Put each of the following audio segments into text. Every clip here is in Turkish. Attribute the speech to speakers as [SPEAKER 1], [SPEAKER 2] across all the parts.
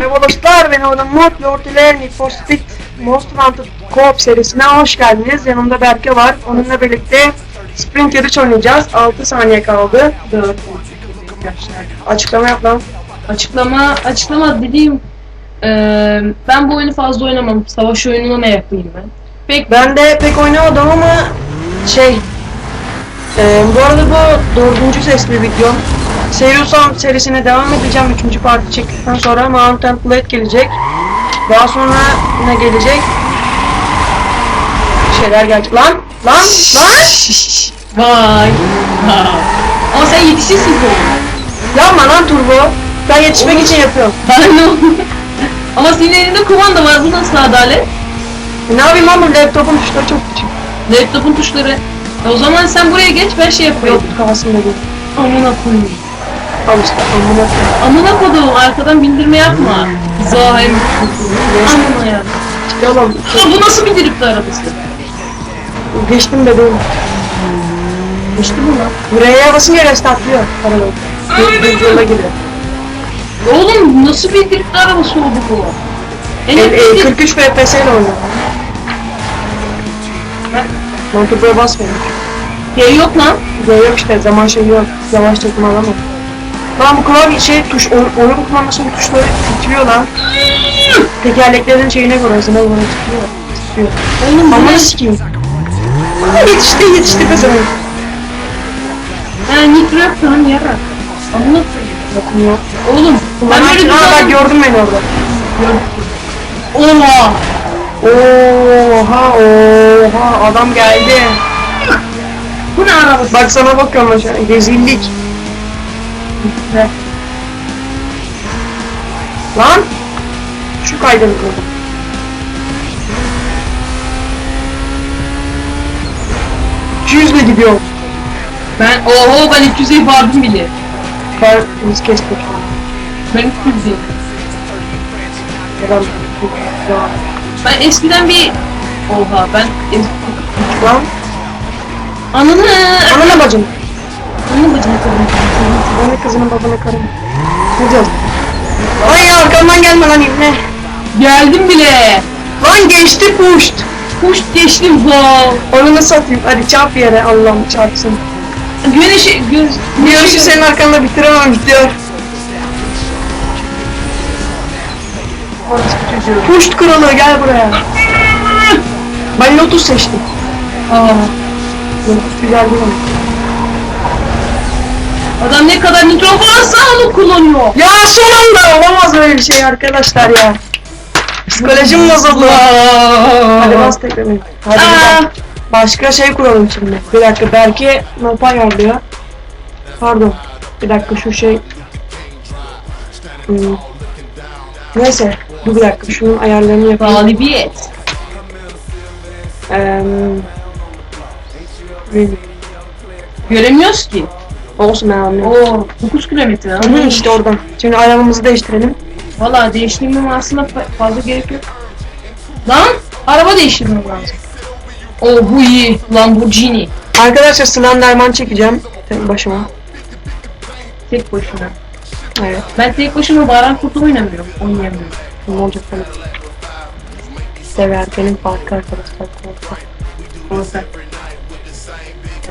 [SPEAKER 1] Merhaba dostlar, ben Orhan Mut, Lord ile Need for Speed Most Wanted Co-op serisine hoş geldiniz. Yanımda Berke var. Onunla birlikte sprint yarış oynayacağız. 6 saniye kaldı. 4 Açıklama yap lan.
[SPEAKER 2] Açıklama, açıklama dediğim eee, ben bu oyunu fazla oynamam. Savaş oyununa meraklıyım ben. Pek
[SPEAKER 1] Ben de pek oynamadım ama şey... e, bu arada bu dördüncü sesli videom. Seriosam serisine devam edeceğim. Üçüncü parti çektikten sonra Mountain Blade gelecek. Daha sonra ne gelecek? Bir şeyler gelecek. Lan! Lan! Lan!
[SPEAKER 2] vay. Ama sen yetişirsin bu.
[SPEAKER 1] Yapma lan turbo. Ben yetişmek için yapıyorum.
[SPEAKER 2] Bana ne? Ama senin elinde kumanda var. Bu nasıl adalet?
[SPEAKER 1] E ne yapayım lan bu laptopun tuşları çok küçük.
[SPEAKER 2] Laptopun tuşları. E o zaman sen buraya geç ben şey yapayım.
[SPEAKER 1] Yok kafasında değil.
[SPEAKER 2] Amına koyayım.
[SPEAKER 1] Al işte amına koyayım.
[SPEAKER 2] Amına koduğum arkadan bindirme yapma. Zahim. Amına ya.
[SPEAKER 1] Ya oğlum
[SPEAKER 2] Ya bu nasıl bir dripti arabası?
[SPEAKER 1] geçtim bebeğim.
[SPEAKER 2] İşte bu lan.
[SPEAKER 1] Buraya basınca restartlıyor. Pardon. Bir, bir yola giriyor.
[SPEAKER 2] Oğlum nasıl bir drift arabası oldu bu? En
[SPEAKER 1] E, e,
[SPEAKER 2] e,
[SPEAKER 1] 43 FPS ile oynuyor. Turboya basmıyor.
[SPEAKER 2] şey yok lan.
[SPEAKER 1] G yok işte zaman şey yok. Yavaş çekim alamam. Lan bu klavye şey tuş, oyun, oyun kumandasının tuşları titriyor lan. Tekerleklerin şeyine göre hızına göre titriyor. Titriyor.
[SPEAKER 2] Oğlum
[SPEAKER 1] Ama. Aa, yetişti yetişti kızım.
[SPEAKER 2] Ha nitro lan yarak. Amına
[SPEAKER 1] Bakın yok.
[SPEAKER 2] Oğlum ben böyle
[SPEAKER 1] Aa, bak
[SPEAKER 2] bir
[SPEAKER 1] gördüm beni orada.
[SPEAKER 2] Oha.
[SPEAKER 1] Oha oha adam geldi.
[SPEAKER 2] Bu ne arabası?
[SPEAKER 1] Bak sana bakıyorum aşağı. Rezillik. Ne? Lan! Şu kaydını kırdım. Yüzle gidiyor.
[SPEAKER 2] Ben oho ben 300'e vardım bile.
[SPEAKER 1] Ben biz kestik.
[SPEAKER 2] Ben 300'e.
[SPEAKER 1] Adam.
[SPEAKER 2] Ben eskiden bir Oha ben es...
[SPEAKER 1] Lan.
[SPEAKER 2] Ananı
[SPEAKER 1] Anana bacım.
[SPEAKER 2] Ananı bacını kırdım.
[SPEAKER 1] Bana kızının babana karım. Ne diyorsun? Ay ya arkamdan gelme lan ibne.
[SPEAKER 2] Geldim bile.
[SPEAKER 1] Lan geçti puşt.
[SPEAKER 2] Kuş geçtim wow.
[SPEAKER 1] Onu nasıl atayım? Hadi çarp yere Allah'ım çarpsın.
[SPEAKER 2] Güneşi göz
[SPEAKER 1] Bir yarışı senin arkanda bitiremem bitiyor. Puşt kralı gel buraya. Ben Lotus seçtim.
[SPEAKER 2] Aa,
[SPEAKER 1] Lotus güzel değil mi?
[SPEAKER 2] Adam ne kadar nitro varsa onu kullanıyor.
[SPEAKER 1] Ya son anda olamaz öyle bir şey arkadaşlar ya. Psikolojim bozuldu. Hadi bas tekrar. Hadi bir
[SPEAKER 2] Aa,
[SPEAKER 1] bak. Başka şey kuralım şimdi. Bir dakika belki nopa ayarlıyor. Pardon. Bir dakika şu şey. Hmm. Neyse. Dur bir dakika şunun ayarlarını yapayım.
[SPEAKER 2] galibiyet.
[SPEAKER 1] Eee... really.
[SPEAKER 2] Göremiyoruz ki.
[SPEAKER 1] Olsun ben anlıyorum.
[SPEAKER 2] Oo, 9 kilometre.
[SPEAKER 1] Hı,
[SPEAKER 2] ama
[SPEAKER 1] işte oradan. Şimdi ayarımızı değiştirelim.
[SPEAKER 2] Valla değiştirmem aslında fa- fazla gerek yok. Lan araba değiştirmem lazım. Oo bu iyi. Lamborghini.
[SPEAKER 1] Arkadaşlar Slenderman çekeceğim. Tek başıma.
[SPEAKER 2] Tek başına.
[SPEAKER 1] Evet.
[SPEAKER 2] Ben tek başıma Baran Kurt'u oynamıyorum. Oynayamıyorum.
[SPEAKER 1] Ne olacak falan. Sever benim farkı arkadaşlar. korkak.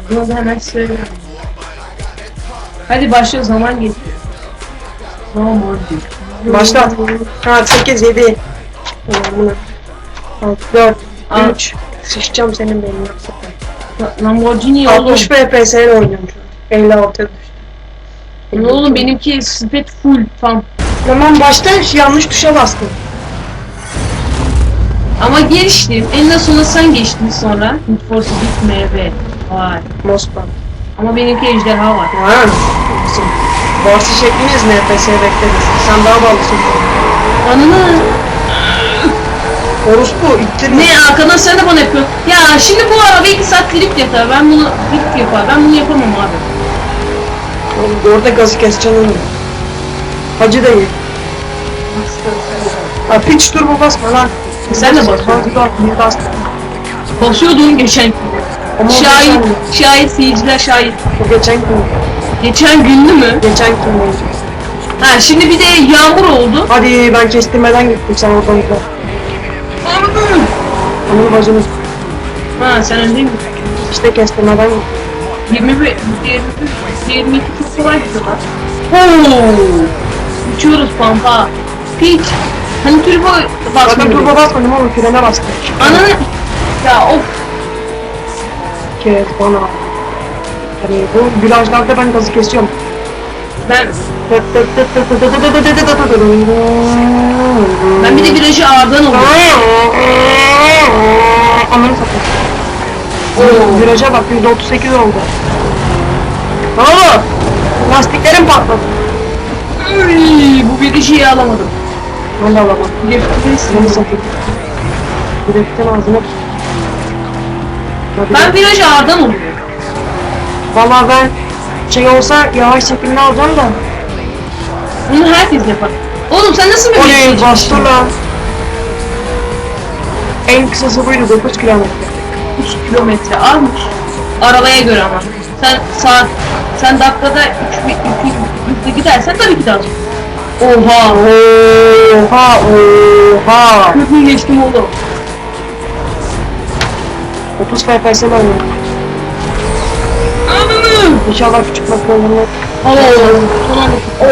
[SPEAKER 2] Bunu da hemen söyleyeyim. Hadi başlıyor zaman geçti. Zaman oldu.
[SPEAKER 1] Başlat. Ha 8 7. Bunu. 6 4
[SPEAKER 2] Aa.
[SPEAKER 1] 3. Sıçacağım senin benim yoksa.
[SPEAKER 2] Lamborghini oğlum.
[SPEAKER 1] 60 FPS ile oynuyorum şu an. 56'ya düştü.
[SPEAKER 2] Ne oğlum benimki speed full tam.
[SPEAKER 1] Tamam başta yanlış tuşa bastım.
[SPEAKER 2] Ama geçtim. En sonunda sen geçtin sonra. Need for Speed MB. Vay.
[SPEAKER 1] Moskva.
[SPEAKER 2] Ama benimki ejderha var.
[SPEAKER 1] Ha. Borsa şekliniz FPS bekleriz. Sen daha bağlısın.
[SPEAKER 2] Ananı.
[SPEAKER 1] Orospu ittirme.
[SPEAKER 2] Ne arkadan sen de bana yapıyorsun. Ya şimdi bu araba 2 saat drift yapar. Ben bunu drift yapar. Ben bunu yapamam abi.
[SPEAKER 1] Oğlum Orada gazı keseceksin onu. Hacı dayı. Ha piç turbo basma lan.
[SPEAKER 2] Sen de bas.
[SPEAKER 1] Hadi bak bir bas.
[SPEAKER 2] Basıyordun geçen.
[SPEAKER 1] Ama
[SPEAKER 2] Şahit, şahit, seyirciler şahit.
[SPEAKER 1] O geçen gün.
[SPEAKER 2] Geçen gündü mü?
[SPEAKER 1] Geçen gün oldu.
[SPEAKER 2] Ha şimdi bir de yağmur oldu.
[SPEAKER 1] Hadi ben kestirmeden gittim sen oradan gitme. Onun bacını
[SPEAKER 2] Ha sen önde mi?
[SPEAKER 1] işte kestirmeden gittim.
[SPEAKER 2] 21, 21, 22 çok kolay gidiyor lan. Oo! Uçuyoruz pampa. Piç. Hani turbo
[SPEAKER 1] Zaten
[SPEAKER 2] basmıyor.
[SPEAKER 1] turbo basmadım ama frene bastım.
[SPEAKER 2] Ananı... Ya of.
[SPEAKER 1] Kes bana. Hani bu virajlarda ben gazı kesiyorum.
[SPEAKER 2] Ben ben bir de virajı ağırdan oluyorum.
[SPEAKER 1] Amanı satayım. Oo. Viraja bak %38 oldu. Oldu? Lastiklerim patladı.
[SPEAKER 2] Ay, bu virajı iyi alamadım.
[SPEAKER 1] Ben de alamam.
[SPEAKER 2] Nefes.
[SPEAKER 1] Amanı satayım. Direkten ağzına
[SPEAKER 2] Ben virajı ağırdan oluyorum.
[SPEAKER 1] Valla ben şey olsa yavaş çekimli alacağım da.
[SPEAKER 2] Bunu herkes yapar. Oğlum sen nasıl bir
[SPEAKER 1] Oley bastı lan. En kısası buydu 9 kilometre.
[SPEAKER 2] 3 kilometre almış. Arabaya göre ama. Sen saat, sen dakikada 3 3 gidersen tabii ki de alacaksın. Oha!
[SPEAKER 1] Oha oha.
[SPEAKER 2] Köprüyü geçtim oğlum.
[SPEAKER 1] 30 FPS var ya.
[SPEAKER 2] Ananı!
[SPEAKER 1] İnşallah küçük
[SPEAKER 2] anda-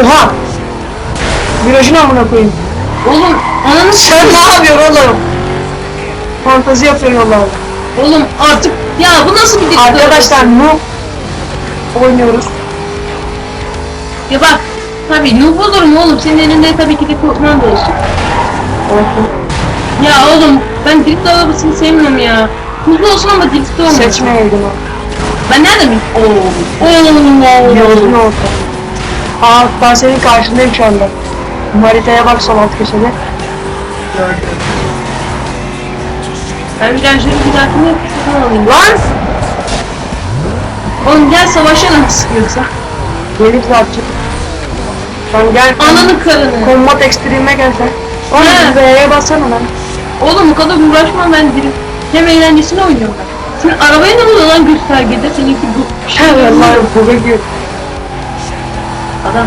[SPEAKER 1] Oha! Virajını amına koyayım.
[SPEAKER 2] Oğlum ananı
[SPEAKER 1] Sen ne yapıyorsun oğlum? Fantazi yapıyor yollarda.
[SPEAKER 2] Oğlum artık ya bu nasıl bir dikkat?
[SPEAKER 1] Arkadaşlar nu oynuyoruz.
[SPEAKER 2] Ya bak tabii noob olurum oğlum senin elinde tabii ki de korkman da olsun.
[SPEAKER 1] Olsun.
[SPEAKER 2] Ya oğlum ben drift arabasını sevmiyorum ya. Hızlı olsun ama drift olmasın.
[SPEAKER 1] Seçmeyeydin o.
[SPEAKER 2] Ben nerede miyim? Oo. Oo.
[SPEAKER 1] Yolun orta. Aa ben senin karşındayım şu anda. Haritaya bak sol alt köşede.
[SPEAKER 2] Ben virajları bir dahakine şuradan alayım.
[SPEAKER 1] Lan!
[SPEAKER 2] Oğlum gel savaşalım sıkıyorsa.
[SPEAKER 1] Gelip zaten. Lan gel.
[SPEAKER 2] Ananı karını.
[SPEAKER 1] Combat Extreme'e gel sen. Oğlum B'ye bassana lan.
[SPEAKER 2] Oğlum bu kadar uğraşmam ben drift. Hem eğlencesini oynuyorum ben. Senin arabaya ne oluyor lan göstergede? Seninki bu şey
[SPEAKER 1] Allah bu gir.
[SPEAKER 2] Adam.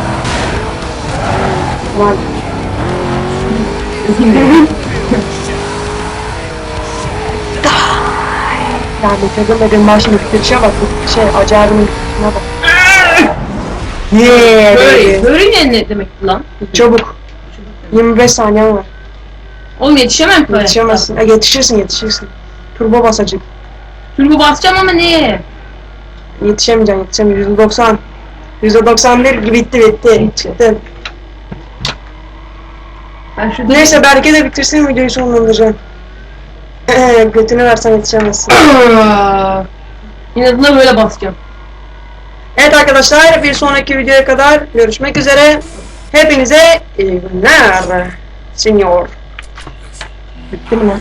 [SPEAKER 1] Lan. Ya bitiremedim ben şimdi bitirişe bak. Bu Şey acayibin bitirişine bak. Yeah.
[SPEAKER 2] Böyle, böyle ne, ne demek lan?
[SPEAKER 1] Çabuk. 25 saniyen var.
[SPEAKER 2] Oğlum yetişemem ki.
[SPEAKER 1] Yetişemezsin. E, yetişirsin yetişirsin. Turbo basacak.
[SPEAKER 2] Turbo basacağım ama neye?
[SPEAKER 1] Yetişemeyeceksin yetişemeyeceksin. %90. %91 bitti bitti. Çıktı.
[SPEAKER 2] Ben şurada...
[SPEAKER 1] Neyse Berke de bitirsin videoyu sonlandıracağım. Götünü versen yetişemezsin.
[SPEAKER 2] İnadına böyle basacağım.
[SPEAKER 1] Evet arkadaşlar bir sonraki videoya kadar görüşmek üzere. Hepinize iyi günler. Senior. Bitti mi lan?